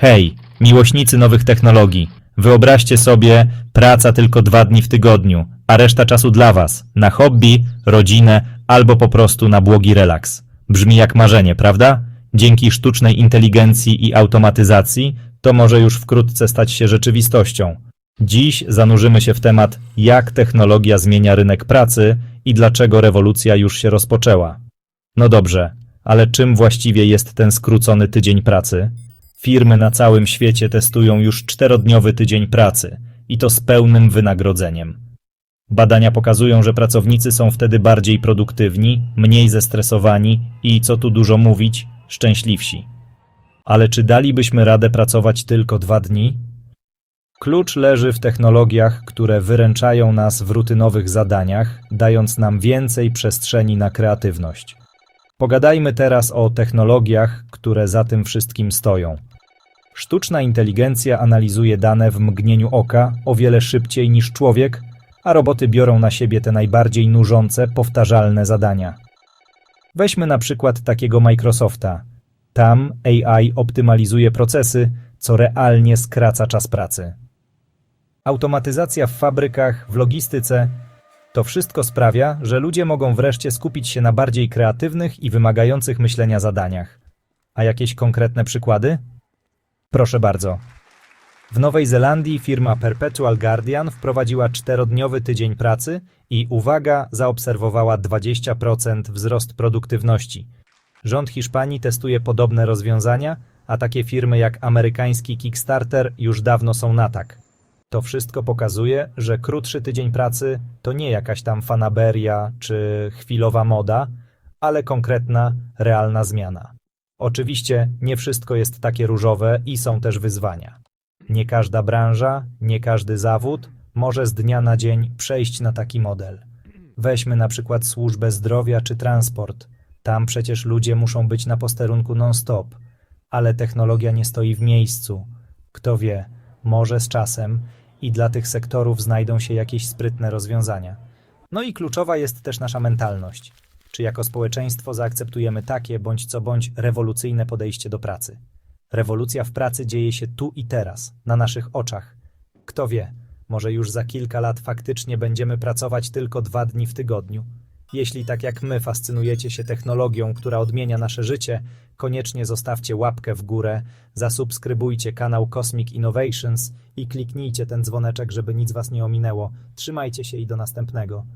Hej, miłośnicy nowych technologii. Wyobraźcie sobie, praca tylko dwa dni w tygodniu, a reszta czasu dla Was, na hobby, rodzinę albo po prostu na błogi relaks. Brzmi jak marzenie, prawda? Dzięki sztucznej inteligencji i automatyzacji to może już wkrótce stać się rzeczywistością. Dziś zanurzymy się w temat, jak technologia zmienia rynek pracy i dlaczego rewolucja już się rozpoczęła. No dobrze, ale czym właściwie jest ten skrócony tydzień pracy? Firmy na całym świecie testują już czterodniowy tydzień pracy i to z pełnym wynagrodzeniem. Badania pokazują, że pracownicy są wtedy bardziej produktywni, mniej zestresowani i, co tu dużo mówić, szczęśliwsi. Ale czy dalibyśmy radę pracować tylko dwa dni? Klucz leży w technologiach, które wyręczają nas w rutynowych zadaniach, dając nam więcej przestrzeni na kreatywność. Pogadajmy teraz o technologiach, które za tym wszystkim stoją. Sztuczna inteligencja analizuje dane w mgnieniu oka o wiele szybciej niż człowiek, a roboty biorą na siebie te najbardziej nużące, powtarzalne zadania. Weźmy na przykład takiego Microsofta. Tam AI optymalizuje procesy, co realnie skraca czas pracy. Automatyzacja w fabrykach, w logistyce to wszystko sprawia, że ludzie mogą wreszcie skupić się na bardziej kreatywnych i wymagających myślenia zadaniach. A jakieś konkretne przykłady? Proszę bardzo. W Nowej Zelandii firma Perpetual Guardian wprowadziła czterodniowy tydzień pracy i uwaga, zaobserwowała 20% wzrost produktywności. Rząd Hiszpanii testuje podobne rozwiązania, a takie firmy jak amerykański Kickstarter już dawno są na tak. To wszystko pokazuje, że krótszy tydzień pracy to nie jakaś tam fanaberia czy chwilowa moda, ale konkretna, realna zmiana. Oczywiście nie wszystko jest takie różowe i są też wyzwania. Nie każda branża, nie każdy zawód może z dnia na dzień przejść na taki model. Weźmy na przykład służbę zdrowia czy transport. Tam przecież ludzie muszą być na posterunku non-stop, ale technologia nie stoi w miejscu. Kto wie, może z czasem i dla tych sektorów znajdą się jakieś sprytne rozwiązania. No i kluczowa jest też nasza mentalność. Czy jako społeczeństwo zaakceptujemy takie bądź co bądź rewolucyjne podejście do pracy? Rewolucja w pracy dzieje się tu i teraz, na naszych oczach. Kto wie, może już za kilka lat faktycznie będziemy pracować tylko dwa dni w tygodniu. Jeśli tak jak my fascynujecie się technologią, która odmienia nasze życie, koniecznie zostawcie łapkę w górę, zasubskrybujcie kanał Cosmic Innovations i kliknijcie ten dzwoneczek, żeby nic was nie ominęło. Trzymajcie się i do następnego.